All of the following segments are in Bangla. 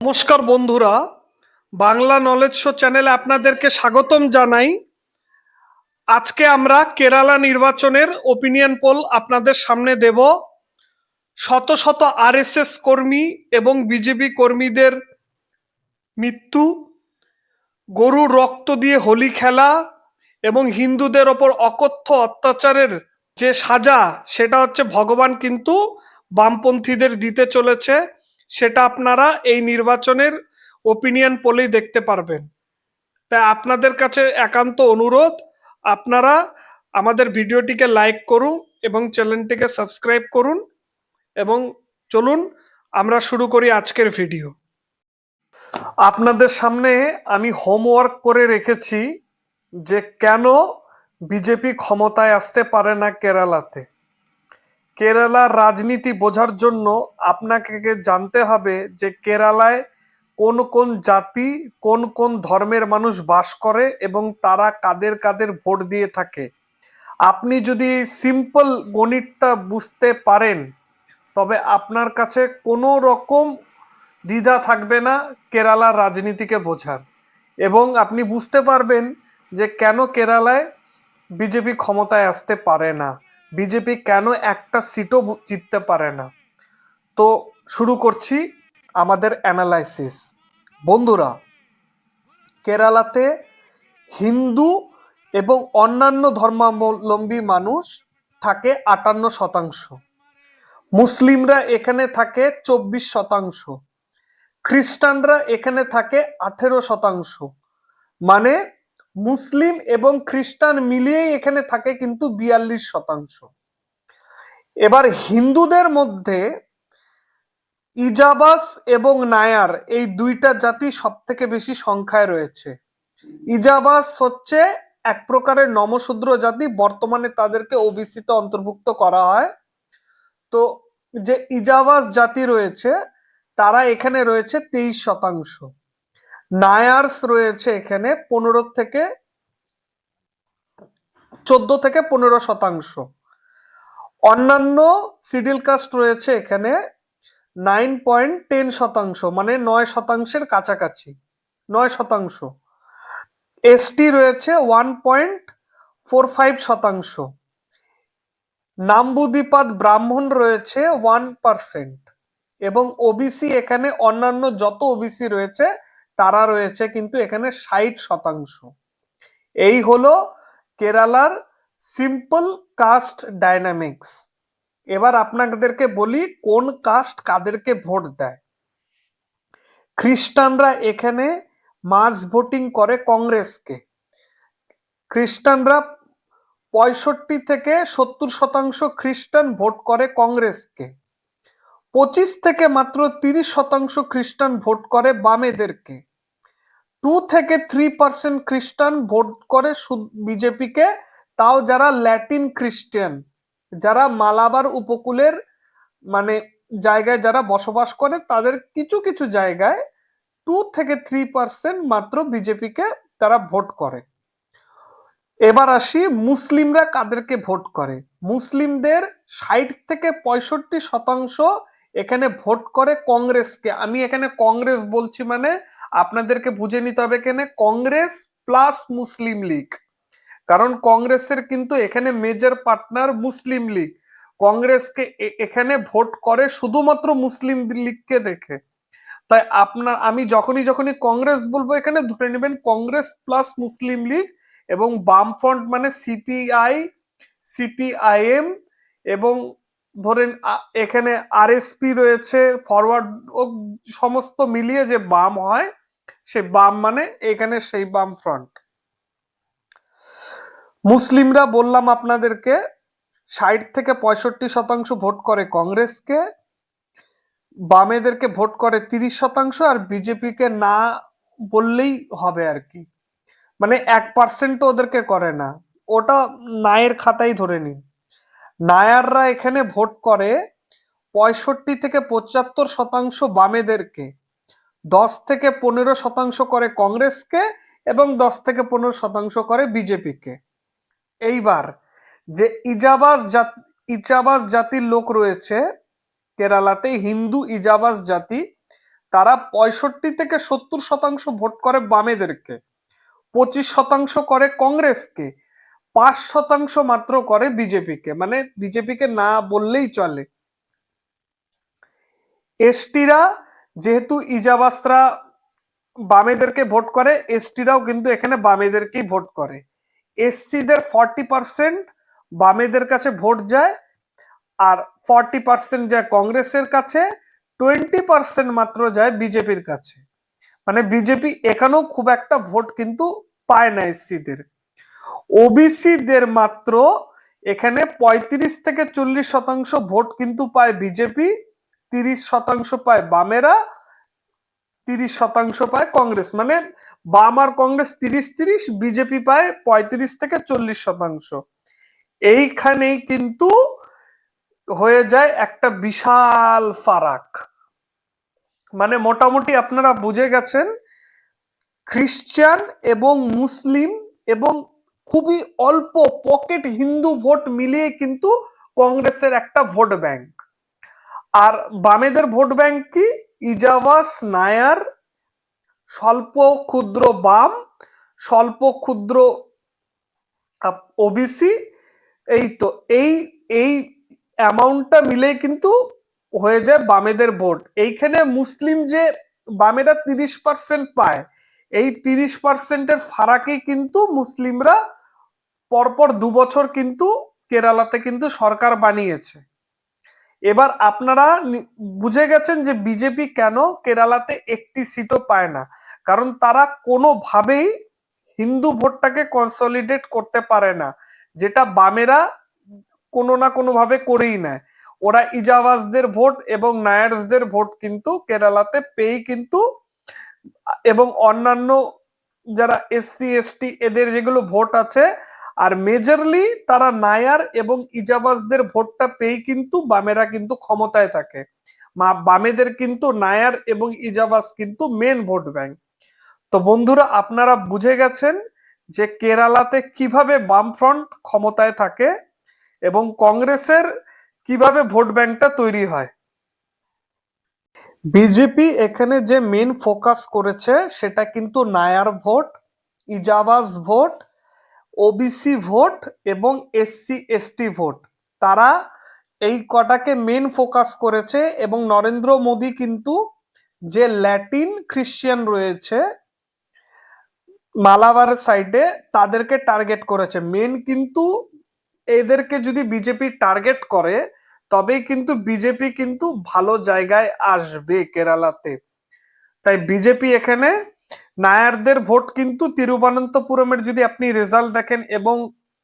নমস্কার বন্ধুরা, বাংলা নলেজ শো চ্যানেলে আপনাদেরকে স্বাগতম জানাই। আজকে আমরা কেরালা নির্বাচনের ওপিনিয়ন পোল আপনাদের সামনে দেব। শত শত আরএসএস কর্মী এবং বিজেপি কর্মীদের মৃত্যু, গরু রক্ত দিয়ে হোলি খেলা এবং হিন্দুদের ওপর অকথ্য অত্যাচারের যে সাজা, সেটা হচ্ছে ভগবান কিন্তু বামপন্থীদের দিতে চলেছে। সেটা আপনারা এই নির্বাচনের ওপিনিয়ন পোলেই দেখতে পারবেন। তাই আপনাদের কাছে একান্ত অনুরোধ, আপনারা আমাদের ভিডিওটিকে লাইক করুন এবং চ্যানেলটিকে সাবস্ক্রাইব করুন এবং চলুন আমরা শুরু করি আজকের ভিডিও আপনাদের সামনে আমি হোমওয়ার্ক করে রেখেছি যে কেন বিজেপি ক্ষমতায় আসতে পারে না কেরালাতে। কেরালার রাজনীতি বোঝার জন্য আপনাকে জানতে হবে যে কেরালায় কোন কোন জাতি, কোন কোন ধর্মের মানুষ বাস করে এবং তারা কাদের কাদের ভোট দিয়ে থাকে। আপনি যদি সিম্পল গণিতটা বুঝতে পারেন, তবে আপনার কাছে কোনো রকম দ্বিধা থাকবে না কেরালার রাজনীতিকে বোঝার। এবং আপনি বুঝতে পারবেন যে কেন কেরালায় বিজেপি ক্ষমতায় আসতে পারে না। বিজেপি কেন একটা সিটও জিততে পারে না? তো শুরু করছি আমাদের অ্যানালাইসিস বন্ধুরা, কেরালাতে হিন্দু এবং অন্যান্য ধর্মাবলম্বী মানুষ থাকে আটান্ন শতাংশ। মুসলিমরা এখানে থাকে চব্বিশ শতাংশ। খ্রিস্টানরা এখানে থাকে আঠেরো শতাংশ। মানে মুসলিম এবং খ্রিস্টান মিলিয়েই এখানে থাকে কিন্তু বিয়াল্লিশ শতাংশ। এবার হিন্দুদের মধ্যে ইজাবাস এবং নায়ার এই দুইটা জাতি সব থেকে বেশি সংখ্যায় রয়েছে। ইজাবাস হচ্ছে এক প্রকারের নমশূদ্র জাতি, বর্তমানে তাদেরকে ওবিসিতে অন্তর্ভুক্ত করা হয়। তো যে ইজাবাস জাতি রয়েছে, তারা এখানে রয়েছে তেইশ শতাংশ। নায়ার্স রয়েছে এখানে পনেরো থেকে চোদ্দ থেকে পনেরো শতাংশ। অন্যান্য সিডিল কাস্ট রয়েছে এখানে নাইন পয়েন্ট টেন শতাংশ মানে নয় শতাংশের কাছাকাছি, নয় শতাংশ। এসটি রয়েছে ওয়ান পয়েন্ট ফোর ফাইভ শতাংশ। নাম্বুদ্বীপাত ব্রাহ্মণ রয়েছে ওয়ান পার্সেন্ট এবং ওবিসি এখানে অন্যান্য যত ওবিসি রয়েছে তারা রয়েছে কিন্তু এখানে ষাট শতাংশ। এই হলো কেরালার সিম্পল কাস্ট ডাইনামিক্স এবার আপনাদেরকে বলি কোন কাস্ট কাদেরকে ভোট দেয়। খ্রিস্টানরা এখানে মাস ভোটিং করে কংগ্রেসকে। খ্রিস্টানরা পঁয়ষট্টি থেকে সত্তর শতাংশ খ্রিস্টান ভোট করে কংগ্রেসকে। পঁচিশ থেকে মাত্র তিরিশ শতাংশ খ্রিস্টান ভোট করে বামেদেরকে। টু থেকে থ্রি পার্সেন্ট খ্রিস্টান ভোট করে বিজেপিকে, তাও যারা ল্যাটিন খ্রিস্টান যারা মালাবার উপকূলের মানে জায়গায় যারা বসবাস করে, তাদের কিছু কিছু জায়গায় টু থেকে থ্রি পার্সেন্ট মাত্র বিজেপিকে তারা ভোট করে। এবার আসি মুসলিমরা কাদেরকে ভোট করে? মুসলিমদের ষাট থেকে পঁয়ষট্টি শতাংশ এখানে ভোট করে কংগ্রেসকে। আমি এখানে কংগ্রেস বলছি মানে আপনাদেরকে বুঝে নিতে হবে এখানে কংগ্রেস প্লাস মুসলিম লীগ। কারণ কংগ্রেসের কিন্তু এখানে মেজর পার্টনার মুসলিম লীগ। কংগ্রেসকে এখানে ভোট করে শুধুমাত্র মুসলিম লীগকে দেখে। তাই আপনার, আমি যখনই যখনই কংগ্রেস বলব, এখানে ধরে নেবেন কংগ্রেস প্লাস মুসলিম লীগ এবং বামফ্রন্ট মানে সিপিআই সিপিআইএম এবং ধরেন এখানে আরএসপি রয়েছে ফরওয়ার্ড ও সমস্ত মিলিয়ে যে বাম হয় সে বাম মানে এখানে সেই বাম ফ্রন্ট মুসলিমরা বললাম আপনাদেরকে, ষাট থেকে পঁয়ষট্টি শতাংশ ভোট করে কংগ্রেসকে, বামেদেরকে ভোট করে তিরিশ শতাংশ আর বিজেপিকে না বললেই হবে আর কি। মানে এক পার্সেন্ট ওদেরকে করে না। ওটা নায়ের খাতাই ধরে নিন। নায়াররা এখানে ভোট করে পঁয়ষট্টি থেকে পঁচাত্তর শতাংশ বামেদেরকে, দশ থেকে পনেরো শতাংশ করে কংগ্রেসকে এবং দশ থেকে পনেরো শতাংশ করে বিজেপিকে। এইবার যে ইজাবাস জাত ইজাবাস জাতির লোক রয়েছে কেরালাতে, হিন্দু ইজাবাস জাতি, তারা পঁয়ষট্টি থেকে সত্তর শতাংশ ভোট করে বামেদেরকে, পঁচিশ শতাংশ করে কংগ্রেসকে পাঁচ শতাংশ মাত্র করে বিজেপিকে মানে বিজেপিকে না বললেই চলে। এসটিরা যেহেতু ইজাবাসরা বামেদেরকে ভোট করে, এসটিরাও কিন্তু এখানে বামেদেরকেই ভোট করে। এসসিদের ফর্টি পার্সেন্ট বামেদের কাছে ভোট যায়, আর ফর্টি পার্সেন্ট যায় কংগ্রেসের কাছে, টোয়েন্টি পার্সেন্ট মাত্র যায় বিজেপির কাছে। মানে বিজেপি এখানেও খুব একটা ভোট কিন্তু পায় না এসসিদের। ওবিসিদের মাত্র এখানে পঁয়ত্রিশ থেকে চল্লিশ শতাংশ ভোট কিন্তু পায় বিজেপি, তিরিশ শতাংশ পায় বামেরা, তিরিশ শতাংশ পায় কংগ্রেস। মানে বাম আর কংগ্রেস তিরিশ তিরিশ, বিজেপি পায় পঁয়ত্রিশ থেকে চল্লিশ শতাংশ। এইখানেই কিন্তু হয়ে যায় একটা বিশাল ফারাক। মানে মোটামুটি আপনারা বুঝে গেছেন খ্রিস্টান এবং মুসলিম এবং খুবই অল্প পকেট হিন্দু ভোট মিলিয়ে কিন্তু কংগ্রেসের একটা ভোট ব্যাংক আর বামেদের ভোট ব্যাংক কি? ইজাবাস নায়ার, স্বল্প ক্ষুদ্র বাম, স্বল্প ক্ষুদ্র ওবিসি এই তো, এই এই অ্যামাউন্টটা মিলে কিন্তু হয়ে যায় বামেদের ভোট এইখানে মুসলিম যে বামেরা তিরিশ পার্সেন্ট পায়, এই তিরিশ পার্সেন্টের ফারাকেই কিন্তু মুসলিমরা পরপর দু বছর কিন্তু কেরালাতে কিন্তু সরকার বানিয়েছে। এবার আপনারা বুঝে গেছেন যে বিজেপি কেন কেরালাতে একটি সিটও পায় না। কারণ তারা কোনোভাবেই হিন্দু ভোটটাকে কনসলিডেট করতে পারে না, যেটা বামেরা কোনো না কোনোভাবে করেই নেয়। ওরা ইজাওয়াজদের ভোট এবং নায়ার্সদের ভোট কিন্তু কেরালাতে পেয়েই কিন্তু, এবং অন্যান্য যারা এসসি, এসটি, এদের যেগুলো ভোট আছে আর মেজরলি তারা নায়ার এবং ইজাবাজদের ভোটটা পেয়ে কিন্তু বামেরা কিন্তু ক্ষমতায় থাকে। মা, বামেদের কিন্তু নায়ার এবং ইজাবাস কিন্তু মেন ভোট ব্যাংক তো বন্ধুরা, আপনারা বুঝে গেছেন যে কেরালাতে কীভাবে বামফ্রন্ট ক্ষমতায় থাকে এবং কংগ্রেসের কীভাবে ভোট ব্যাংকটা তৈরি হয়। বিজেপি এখানে যে মেন ফোকাস করেছে সেটা কিন্তু নায়ার ভোট ইজাবাস ভোট ওবিসি ভোট এবং এসসি এসটি ভোট তারা এই কটাকে মেন ফোকাস করেছে এবং নরেন্দ্র মোদী কিন্তু যে ল্যাটিন খ্রিস্টিয়ান রয়েছে মালাবার সাইডে তাদেরকে টার্গেট করেছে। মেন কিন্তু এদেরকে যদি বিজেপি টার্গেট করে, তবেই কিন্তু বিজেপি কিন্তু ভালো জায়গায় আসবে কেরালাতে। তাই বিজেপি এখানে নায়ারদের ভোট কিন্তু তিরুবনন্তপুরমের যদি আপনি রেজাল্ট দেখেন এবং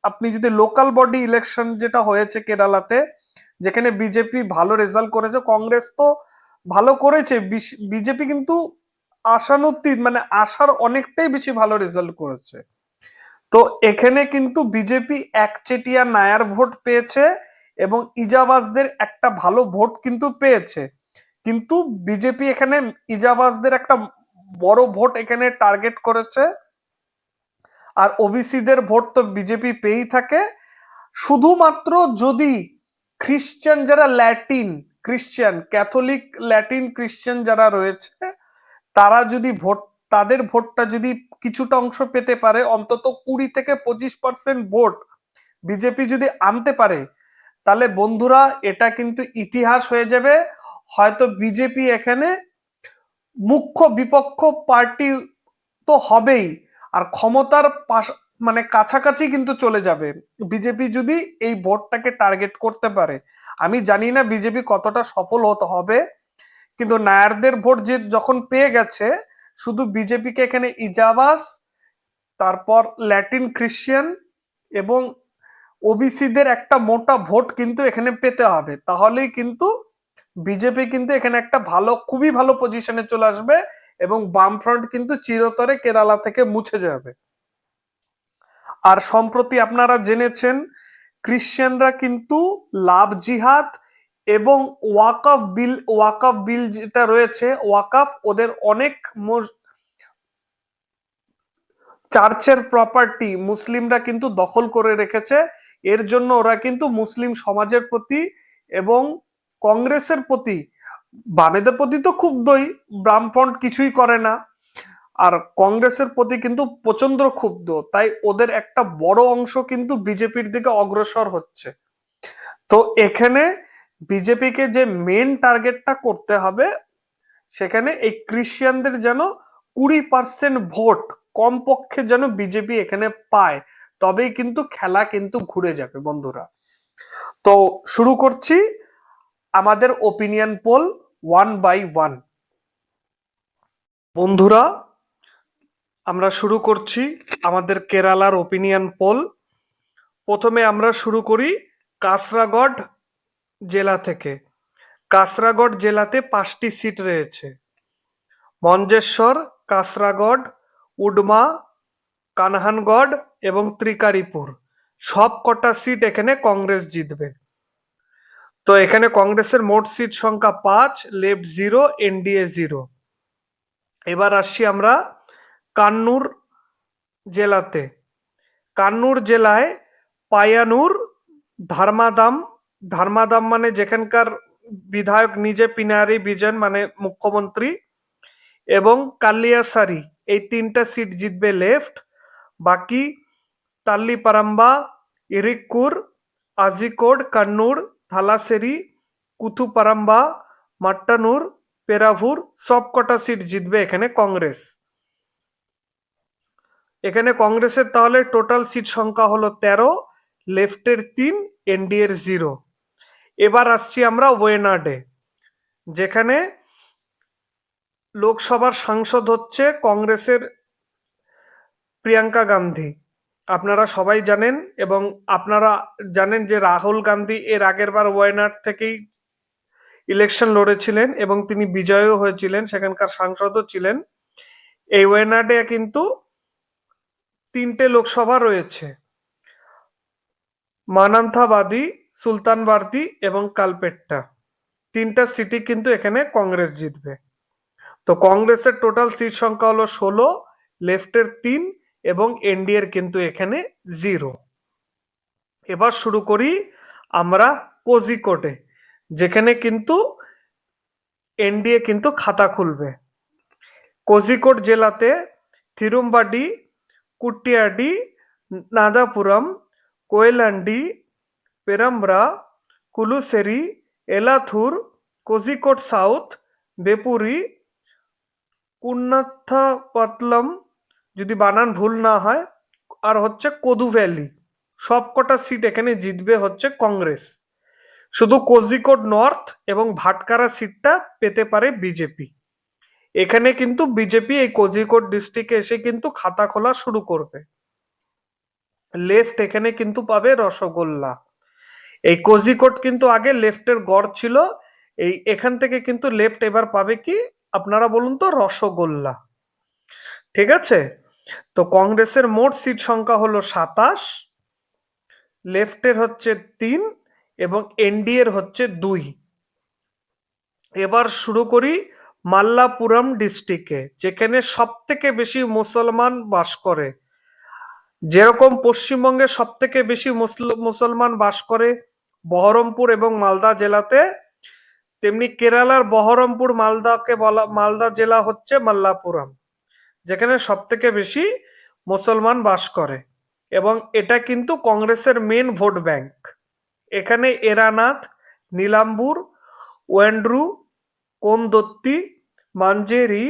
আপনি যদি লোকাল বডি ইলেকশন যেটা হয়েছে কেরালাতে, যেখানে বিজেপি ভালো রেজাল্ট করেছে, কংগ্রেস তো ভালো করেছে বিজেপি কিন্তু আশানুতীত মানে আশার অনেকটাই বেশি ভালো রেজাল্ট করেছে। তো এখানে কিন্তু বিজেপি একচেটিয়া নায়ার ভোট পেয়েছে এবং ইজাবাজদের একটা ভালো ভোট কিন্তু পেয়েছে। কিন্তু বিজেপি এখানে ইজাবাজদের একটা বড় ভোট এখানে টার্গেট করেছে। আর ওবিসিদের ভোট তো বিজেপি পেয়েই থাকে। শুধুমাত্র যদি খ্রিস্টান যারা ল্যাটিন খ্রিস্টান ক্যাথলিক, ল্যাটিন খ্রিস্টান যারা রয়েছে, তারা যদি ভোট, তাদের ভোটটা যদি কিছুটা অংশ পেতে পারে, অন্তত কুড়ি থেকে পঁচিশ পার্সেন্ট ভোট বিজেপি যদি আনতে পারে, তাহলে বন্ধুরা, এটা কিন্তু ইতিহাস হয়ে যাবে। হয়তো বিজেপি এখানে মুখ্য বিপক্ষ পার্টি তো হবেই, আর ক্ষমতার পাশ মানে কাছাকাছি কিন্তু চলে যাবে। বিজেপি যদি এই ভোটটাকে টার্গেট করতে পারে, আমি জানি না বিজেপি কতটা সফল হতে হবে, কিন্তু নায়ারদের ভোট যে যখন পেয়ে গেছে, শুধু বিজেপিকে এখানে ইজাবাস, তারপর ল্যাটিন খ্রিস্টিয়ান এবং ওবিসিদের একটা মোটা ভোট কিন্তু এখানে পেতে হবে। তাহলেই কিন্তু বিজেপি কিন্তু এখানে একটা ভালো, খুবই ভালো পজিশনে চলে আসবে এবং বামফ্রন্ট কিন্তু চিরতরে কেরালা থেকে মুছে যাবে। আর সম্প্রতি আপনারা জেনেছেন খ্রিশ্চানরা কিন্তু লাভ জিহাদ এবং ওয়াকফ বিল ওয়াকফ বিল যেটা রয়েছে ওয়াকফ ওদের অনেক চার্চের প্রপার্টি মুসলিমরা কিন্তু দখল করে রেখেছে। এর জন্য ওরা কিন্তু মুসলিম সমাজের প্রতি এবং কংগ্রেসের প্রতি, বামেদের প্রতি তো ক্ষুব্ধই বামফ্রন্ট কিছুই করে না। আর কংগ্রেসের প্রতি কিন্তু প্রচণ্ড ক্ষুব্ধ তাই ওদের একটা বড় অংশ কিন্তু বিজেপির দিকে অগ্রসর হচ্ছে। তো এখানে বিজেপিকে যে মেন টার্গেটটা করতে হবে, সেখানে এই ক্রিশ্চিয়ানদের যেন কুড়ি পার্সেন্ট ভোট কমপক্ষে যেন বিজেপি এখানে পায়, তবেই কিন্তু খেলা কিন্তু ঘুরে যাবে বন্ধুরা। তো শুরু করছি। আমাদের opinion poll one by one বন্ধুরা, আমরা শুরু করছি আমাদের কেরালার ওপিনিয়ন পোল প্রথমে আমরা শুরু করি কাসরাগড় জেলা থেকে। কাসরাগড় জেলাতে পাঁচটি সিট রয়েছে। মঞ্জেশ্বর, কাসরাগড়, উডমা, কানহানগড় এবং ত্রিকারিপুর। সব কটা সিট এখানে কংগ্রেস জিতবে। তো এখানে কংগ্রেসের মোট সিট সংখ্যা পাঁচ, লেফট জিরো, এনডিএ জিরো। এবার আসছি আমরা কান্নুর জেলাতে। কান্নুর জেলায় পায়ানুর ধর্মাদাম ধর্মাদাম মানে যেখানকার বিধায়ক নিজে পিনারি, বিজন মানে মুখ্যমন্ত্রী, এবং কালিয়াসারি, এই তিনটা সিট জিতবে লেফট। বাকি তাল্লিপারাম্বা ইরিক্কুর আজিকোড, কান্নুর থালাসেরি কুথুপারাম্বা মাট্টানুর, পেরাভুর সব কটা সিট জিতবে এখানে কংগ্রেস। এখানে কংগ্রেসের তাহলে টোটাল সিট সংখ্যা হলো তেরো, লেফটের তিন, এনডিএর জিরো। এবার আসছি আমরা ওয়েনাডে, যেখানে লোকসভার সাংসদ হচ্ছে কংগ্রেসের প্রিয়াঙ্কা গান্ধী। আপনারা সবাই জানেন এবং আপনারা জানেন যে রাহুল গান্ধী এর আগের বার ওয়াইনাড থেকেই ইলেকশন লড়েছিলেন এবং তিনি বিজয়ও হয়েছিলেন, সেখানকার সাংসদও ছিলেন। এই ওয়েনাডে কিন্তু তিনটে লোকসভা রয়েছে। মানান্থাবাদী, সুলতানবার্দি এবং কালপেট্টা। তিনটা সিটি কিন্তু এখানে কংগ্রেস জিতবে। তো কংগ্রেসের টোটাল সিট সংখ্যা হলো ষোলো লেফটের তিন এবং এনডিএর কিন্তু এখানে জিরো এবার শুরু করি আমরা কোজিকোটে যেখানে কিন্তু এনডিএ কিন্তু খাতা খুলবে। কোজিকোট জেলাতে থিরুম্বাডি কুটিয়াডি নাদাপুরম, কোয়েলান্ডি, পেরাম্ব্রা কুলুসেরি এলাথুর কোজিকোট সাউথ বেপুরি কুন্নাথাপাতলম যদি বানান ভুল না হয়, আর হচ্ছে কোদু ভ্যালি। সব কটা সিট এখানে জিতবে হচ্ছে কংগ্রেস। শুধু কোজিকোড নর্থ এবং ভাটকারা সিটটা পেতে পারে বিজেপি। এখানে কিন্তু বিজেপি এই কোজিকোড ডিস্ট্রিক্টে এসে কিন্তু খাতা খোলা শুরু করবে। লেফট এখানে কিন্তু পাবে রসগোল্লা। এই কোজিকোড কিন্তু আগে লেফটের গড় ছিল। এই এখান থেকে কিন্তু লেফট এবার পাবে কি? আপনারা বলুন তো রসগোল্লা। ঠিক আছে? তো কংগ্রেসের মোট সিট সংখ্যা হলো সাতাশ, লেফটের হচ্ছে তিন এবং এনডিএর হচ্ছে দুই। এবার শুরু করি মাল্লাপুরম ডিস্ট্রিক্টে, যেখানে সব থেকে বেশি মুসলমান বাস করে। যেরকম পশ্চিমবঙ্গে সব থেকে বেশি মুসল- মুসলমান বাস করে বহরমপুর এবং মালদা জেলাতে, তেমনি কেরালার বহরমপুর, মালদাকে বলা, মালদা জেলা হচ্ছে মাল্লাপুরম। যেখানে সব থেকে বেশি মুসলমান বাস করে। এবং এটা কিন্তু কংগ্রেসের মেন ভোট ব্যাংক এখানে এরানাথ, নীলাম্বুর, ওয়েন্ড্রু কোন্দত্তি মাঞ্জেরি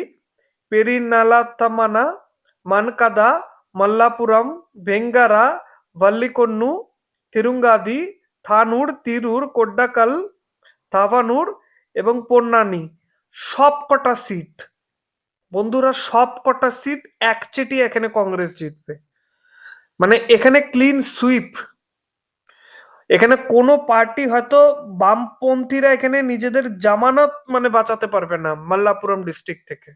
পেরিনালাতামানা মানকাদা, মল্লাপুরম, ভেঙ্গারা, ভাল্লিকন্নু, তিরুঙ্গাদি, থানুর, তিরুর, কোড্ডাকাল, থাভানুর এবং পন্নানি। সব কটা সিট বন্ধুরা সব কটা সিট একচেটি এখানে কংগ্রেস জিতবে। মানে এখানে ক্লিন সুইপ এখানে কোনো পার্টি হয়তো বামপন্থীরা এখানে নিজেদের জামানত মানে বাঁচাতে পারবে না মাল্লাপুরম ডিস্ট্রিক্ট থেকে।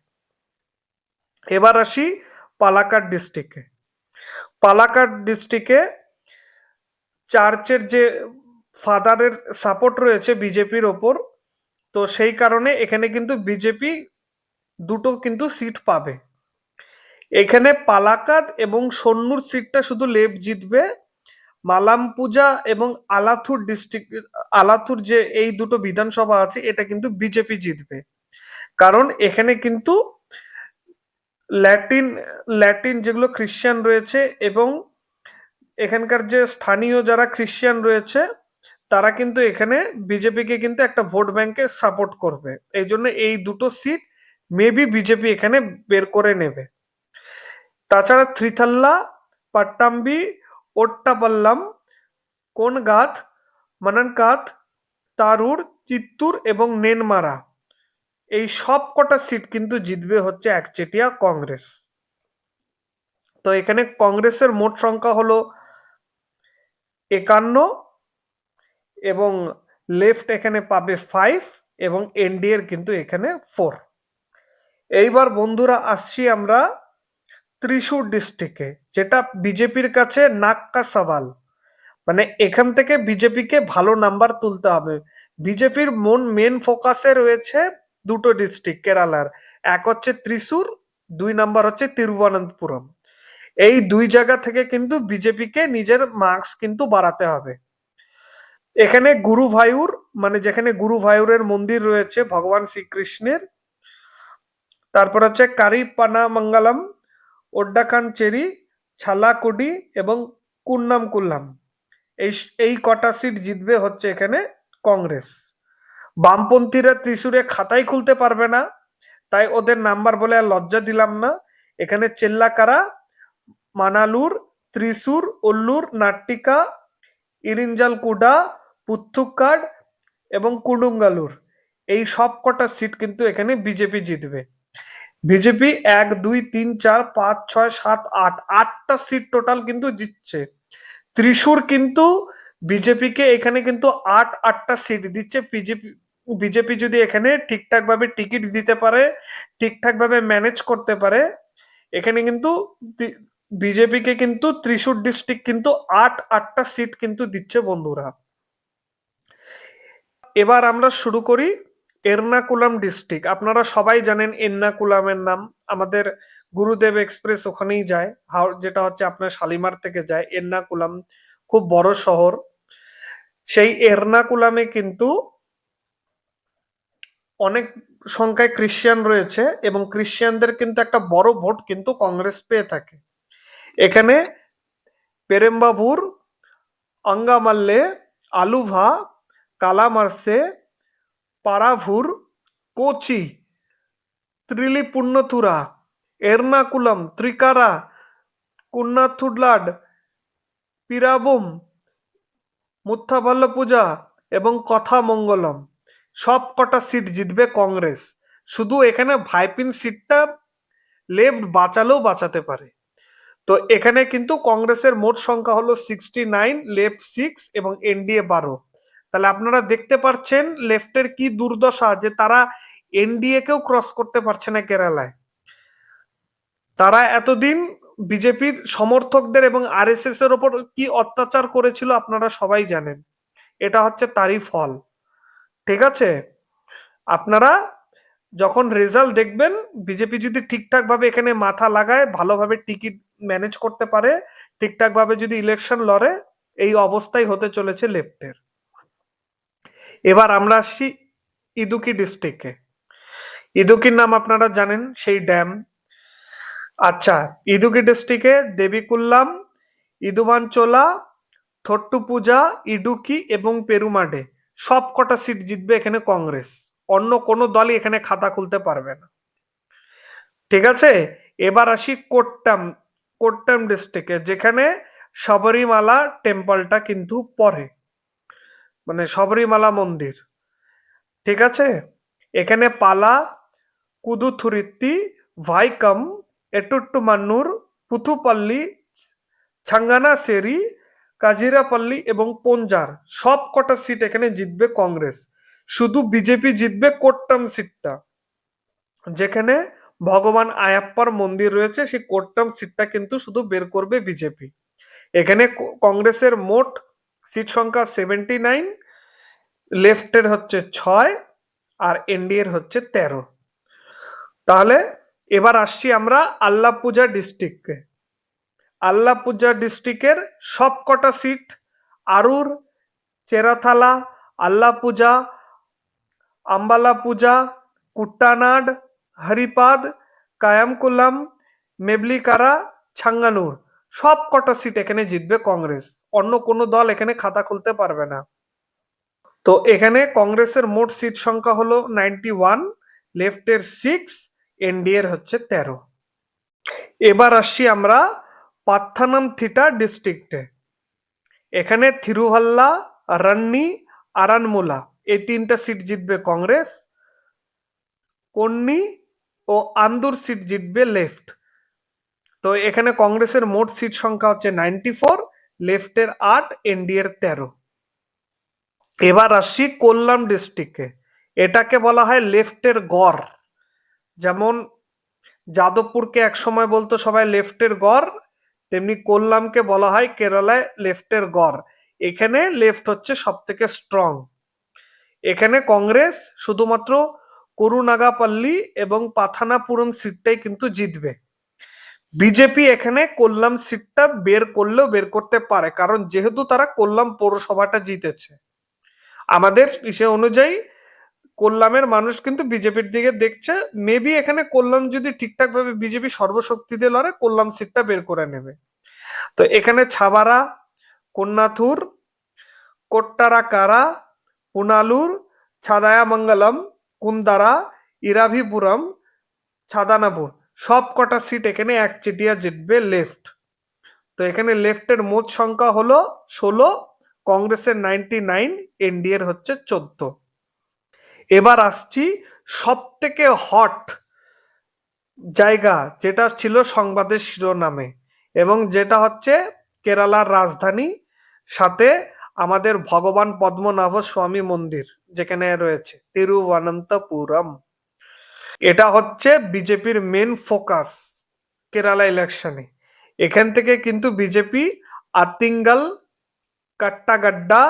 এবার আসি পালাকাট ডিস্ট্রিক্টে পালাকাট ডিস্ট্রিক্টে চার্চের যে ফাদারের সাপোর্ট রয়েছে বিজেপির ওপর, তো সেই কারণে এখানে কিন্তু বিজেপি দুটো কিন্তু সিট পাবে। এখানে পালাকাত এবং সন্নুর সিটটা শুধু লেফট জিতবে। মালাম পূজা এবং আলাথুর ডিস্ট্রিক্ট আলাথুর যে এই দুটো বিধানসভা আছে, এটা কিন্তু বিজেপি জিতবে। কারণ এখানে কিন্তু ল্যাটিন ল্যাটিন যেগুলো খ্রিশ্চান রয়েছে এবং এখানকার যে স্থানীয় যারা খ্রিস্টান রয়েছে, তারা কিন্তু এখানে বিজেপিকে কিন্তু একটা ভোট ব্যাংকে সাপোর্ট করবে। এই জন্য এই দুটো সিট মেবি বিজেপি এখানে বের করে নেবে। তাছাড়া থ্রিথাল্লা পাট্টাম্বি ওট্টাপাল্লাম কোনগাথ মানানকাত, তারুর, চিত্তুর এবং নেনমারা। এই সব কটা সিট কিন্তু জিতবে হচ্ছে একচেটিয়া কংগ্রেস। তো এখানে কংগ্রেসের মোট সংখ্যা হলো একান্ন এবং লেফট এখানে পাবে ফাইভ এবং এনডিএর কিন্তু এখানে ফোর এইবার বন্ধুরা আসছি আমরা ত্রিশূর ডিস্ট্রিক্টে যেটা বিজেপির কাছে নাক্কা সওয়াল। মানে এখান থেকে বিজেপিকে ভালো নাম্বার তুলতে হবে। বিজেপির মন মেন ফোকাসে রয়েছে দুটো ডিস্ট্রিক্ট কেরালার। এক হচ্ছে ত্রিশূর, দুই নাম্বার হচ্ছে তিরুবনন্তপুরম। এই দুই জায়গা থেকে কিন্তু বিজেপিকে নিজের মার্কস কিন্তু বাড়াতে হবে। এখানে গুরুভায়ুর মানে যেখানে গুরুভায়ুরের মন্দির রয়েছে ভগবান শ্রীকৃষ্ণের তারপর হচ্ছে কারিপানামঙ্গলম, ওড্ডাকানচেরি, ছালাকুডি এবং কুন্নাম কুল্লাম এই এই কটা সিট জিতবে হচ্ছে এখানে কংগ্রেস। বামপন্থীরা ত্রিশূরে খাতাই খুলতে পারবে না, তাই ওদের নাম্বার বলে আর লজ্জা দিলাম না। এখানে চেল্লাকারা, মানালুর, ত্রিশূর উল্লুর নাট্টিকা, ইরিঞ্জালকুডা পুত্থুকাড এবং কুডুঙ্গালুর। এই সব কটা সিট কিন্তু এখানে বিজেপি জিতবে। বিজেপি এক, দুই, তিন, চার, পাঁচ, ছয়, সাত, আট। আটটা সিট টোটাল কিন্তু জিতছে। ত্রিশূর কিন্তু বিজেপিকে এখানে কিন্তু আট, আটটা সিট দিচ্ছে। বিজেপি বিজেপি যদি এখানে ঠিকঠাক ভাবে টিকিট দিতে পারে ঠিকঠাক ভাবে ম্যানেজ করতে পারে, এখানে কিন্তু বিজেপিকে কিন্তু ত্রিশূর ডিস্ট্রিক্ট কিন্তু আট, আটটা সিট কিন্তু দিচ্ছে বন্ধুরা। এবার আমরা শুরু করি এর্নাকুলাম ডিস্ট্রিক্ট। আপনারা সবাই জানেন এর্নাকুলামের নাম। আমাদের গুরুদেব এক্সপ্রেস ওখানেই যায়। যেটা হচ্ছে আপনার শালিমার থেকে যায়। এর্নাকুলাম খুব বড় শহর। সেই এর্নাকুলামে কিন্তু অনেক সংখ্যায় ক্রিশ্চিয়ান রয়েছে এবং ক্রিশ্চিয়ানদের কিন্তু একটা বড় ভোট কিন্তু কংগ্রেস পেয়ে থাকে। এখানে পেরেম্বাবুর অঙ্গামাল্লে আলুভা, কালামার্সে পারাভুর, কোচি, ত্রিলিপুন্নথুরা, এর্নাকুলাম, ত্রিকারা, কুন্নাথুডলাড, পিরাবুম মুথাভাল্লপূজা এবং কথা মঙ্গলম সব কটা সিট জিতবে কংগ্রেস। শুধু এখানে ভাইপিন সিটটা লেফট বাঁচালেও বাঁচাতে পারে। তো এখানে কিন্তু কংগ্রেসের মোট সংখ্যা হলো সিক্সটি নাইন লেফট সিক্স এবং এনডিএ বারো। তাহলে আপনারা দেখতে পাচ্ছেন লেফটের কি দুর্দশা যে তারা এনডিএ কেও ক্রস করতে পারছে না কেরালায়। তারা এতদিন বিজেপির সমর্থকদের এবং আরএসএস এর ওপর কি অত্যাচার করেছিল আপনারা সবাই জানেন। এটা হচ্ছে তারই ফল। ঠিক আছে? আপনারা যখন রেজাল্ট দেখবেন, বিজেপি যদি ঠিকঠাক ভাবে এখানে মাথা লাগায়, ভালোভাবে টিকিট ম্যানেজ করতে পারে ঠিকঠাক ভাবে যদি ইলেকশন লড়ে, এই অবস্থাই হতে চলেছে লেফটের। এবার আমরা আসছি ইদুকি ডিস্ট্রিক্টে। ইদুকির নাম আপনারা জানেন, সেই ড্যাম। আচ্ছা ইদুকি ডিস্ট্রিক্টে দেবীকুল্লাম ইদুবানচোলা থট্টু পূজা ইডুকি এবং পেরুমাডে সব কটা সিট জিতবে এখানে কংগ্রেস। অন্য কোনো দলই এখানে খাতা খুলতে পারবে না। ঠিক আছে? এবার আসি কোট্টাম কোট্টাম ডিস্ট্রিক্টে, যেখানে শবরীমালা টেম্পলটা কিন্তু পড়ে। মানে শবরীমালা মন্দির। ঠিক আছে? এখানে পালা, কুদুথুরিত্তি, ভাইকম এটুট্টু মান্নুর পুথুপল্লী ছাঙ্গানা সেরি কাজিরাপল্লী এবং পঞ্জার। সব কটা সিট এখানে জিতবে কংগ্রেস। শুধু বিজেপি জিতবে কোট্টাম সিটটা। যেখানে ভগবান আয়াপ্পার মন্দির রয়েছে, সেই কোট্টাম সিটটা কিন্তু শুধু বের করবে বিজেপি। এখানে কংগ্রেসের মোট সিট সংখ্যা সেভেন্টি নাইন লেফটের হচ্ছে ছয় আর এনডিএর হচ্ছে তেরো। তাহলে এবার আসছি আমরা আল্লাপূজা ডিস্ট্রিক্টে আল্লাপুজা ডিস্ট্রিক্টের সবকটা সিট আরুর, চেরাথালা আল্লাপুজা আম্বালা পূজা, কুট্টানাড, হরিপাদ, কায়ামকুলাম, মেবলিকারা, ছাঙ্গানুর। সব কটা সিট এখানে জিতবে কংগ্রেস। অন্য কোনো দল এখানে খাতা খুলতে পারবে না। তো এখানে কংগ্রেসের মোট সিট সংখ্যা হলো নাইনটি ওয়ান লেফটের সিক্স এনডিএর হচ্ছে তেরো। এবার আসছি আমরা পাত্থানাম থিটা ডিস্ট্রিক্টে এখানে থিরুভাল্লা, রান্নি, আরানমুলা এই তিনটা সিট জিতবে কংগ্রেস। কন্নি ও আন্দুর সিট জিতবে লেফট তো এখানে কংগ্রেসের মোট সিট সংখ্যা হচ্ছে নাইনটি ফোর, লেফটের আট, এনডিএর তেরো। এবার আসছি কোল্লাম ডিস্ট্রিক্টে। এটাকে বলা হয় লেফটের গড়। যেমন যাদবপুরকে একসময় বলতো সবাই লেফটের গড়, তেমনি কোল্লামকে বলা হয় কেরালায় লেফটের গড়। এখানে লেফট হচ্ছে সব থেকে স্ট্রং এখানে কংগ্রেস শুধুমাত্র করুনাগাপল্লী এবং পাথানাপুরম সিটটাই কিন্তু জিতবে। বিজেপি এখানে কোল্লাম সিটটা বের করলেও বের করতে পারে, কারণ যেহেতু তারা কোল্লাম পৌরসভাটা জিতেছে। আমাদের সে অনুযায়ী কোল্লামের মানুষ কিন্তু বিজেপির দিকে দেখছে মেবি এখানে কোল্লাম যদি ঠিকঠাক ভাবে বিজেপি সর্বশক্তি দিয়ে লড়ে কোল্লাম সিটটা বের করে নেবে। তো এখানে ছাবারা, কন্যাথুর, কোট্টারাকারা, পুনালুর, ছাদায়ামঙ্গলম, কুন্দারা, ইরাভিপুরম, ছাদানাপুর। সব কটা সিট এখানে এক চিটিয়া জিতবে লেফট তো এখানে লেফটের মোট সংখ্যা হলো ষোলো, কংগ্রেসের নাইনটি নাইন এনডিএর হচ্ছে চোদ্দ। এবার আসছি সব থেকে হট জায়গা, যেটা ছিল সংবাদের শিরোনামে এবং যেটা হচ্ছে কেরালার রাজধানী, সাথে আমাদের ভগবান পদ্মনাভ স্বামী মন্দির, যেখানে রয়েছে তিরুবনন্তপুরম। এটা হচ্ছে বিজেপির মেন ফোকাস কেরালা ইলেকশনে এখান থেকে কিন্তু বিজেপি আতিঙ্গাল, কাট্টাগাড্ডা,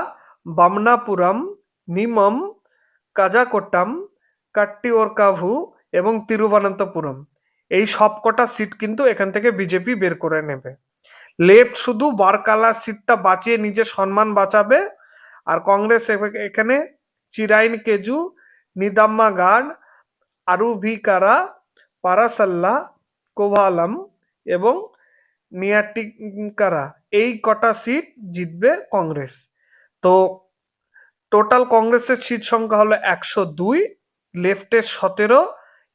বামনাপুরম, নিমম, কাজাকোট্টাম, কাট্টিওরকাভু এবং তিরুবনন্তপুরম। এই সবকটা সিট কিন্তু এখান থেকে বিজেপি বের করে নেবে। লেফট শুধু বারকালা সিটটা বাঁচিয়ে নিজের সম্মান বাঁচাবে, আর কংগ্রেস এখানে চিরাইন কেজু নিদাম্মা গার্ড আরুভিকারা, পারাসাল্লা, কোভালাম এবং নিয়াটিকারা এই কটা সিট জিতবে কংগ্রেস। তো টোটাল কংগ্রেসের সিট সংখ্যা হলো একশো দুই, লেফটের সতেরো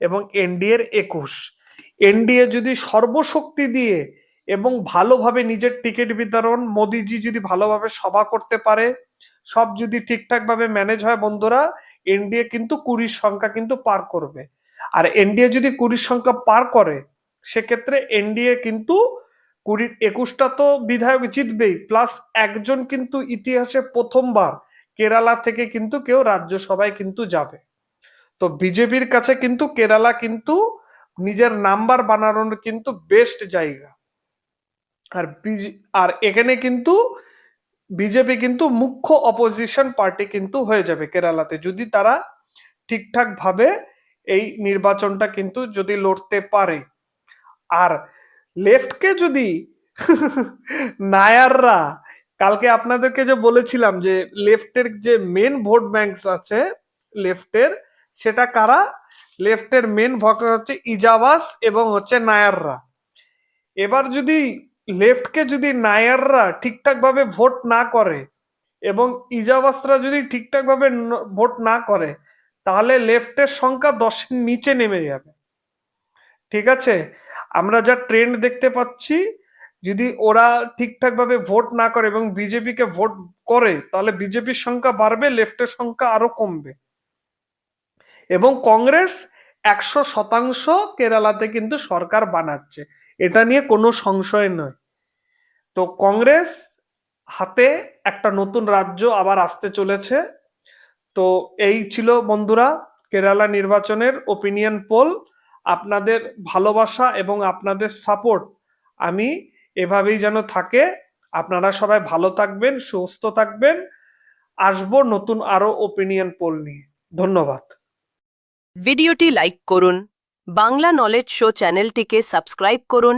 এবং এনডিএর একুশ। এনডিএ যদি সর্বশক্তি দিয়ে এবং ভালোভাবে নিজের টিকিট বিতরণ, মোদিজি যদি ভালোভাবে সভা করতে পারে, সব যদি ঠিকঠাক ভাবে ম্যানেজ হয় বন্ধুরা এনডিএ কিন্তু কুড়ির সংখ্যা কিন্তু পার করবে। আর এনডিএ যদি কুড়ির সংখ্যা পার করে, সেক্ষেত্রে এনডিএ কিন্তু কুড়ির একুশটা তো বিধায়ক জিতবেই। প্লাস একজন কিন্তু ইতিহাসে প্রথমবার কেরালা থেকে কিন্তু কেউ রাজ্যসভায় কিন্তু যাবে। তো বিজেপির কাছে কিন্তু কেরালা কিন্তু নিজের নাম্বার বানানোর কিন্তু বেস্ট জায়গা। আর আর এখানে কিন্তু বিজেপি কিন্তু মুখ্য অপোজিশন পার্টি কিন্তু হয়ে যাবে কেরালাতে। যদি তারা ঠিকঠাক ভাবে এই নির্বাচনটা কিন্তু যদি লড়তে পারে। আর লেফটকে যদি নায়াররা, কালকে আপনাদেরকে যে বলেছিলাম যে লেফটের যে মেন ভোট ব্যাংকস আছে লেফটের সেটা কারা? লেফটের মেন ভোট হচ্ছে ইজাবাস এবং হচ্ছে নায়াররা। এবার যদি লেফটকে যদি নায়াররা ঠিকঠাক ভাবে ভোট না করে এবং ইজাবাসরা যদি ঠিকঠাক ভাবে ভোট না করে, তাহলে লেফটের সংখ্যা দশের নিচে নেমে যাবে। ঠিক আছে? আমরা যা ট্রেন্ড দেখতে পাচ্ছি, যদি ওরা ঠিকঠাক ভাবে ভোট না করে এবং বিজেপিকে ভোট করে, তাহলে বিজেপির সংখ্যা বাড়বে, লেফটের সংখ্যা আরও কমবে। এবং কংগ্রেস একশো শতাংশ কেরালাতে কিন্তু সরকার বানাচ্ছে। এটা নিয়ে কোনো সংশয় নয়। তো কংগ্রেস হাতে একটা নতুন রাজ্য আবার আসতে চলেছে। তো এই ছিল বন্ধুরা কেরালা নির্বাচনের ওপিনিয়ন পোল আপনাদের ভালোবাসা এবং আপনাদের সাপোর্ট আমি এভাবেই যেন থাকে। আপনারা সবাই ভালো থাকবেন, সুস্থ থাকবেন। আসব নতুন আরও ওপিনিয়ন পোল নিয়ে। ধন্যবাদ। ভিডিওটি লাইক করুন। বাংলা নলেজ শো চ্যানেলটিকে সাবস্ক্রাইব করুন।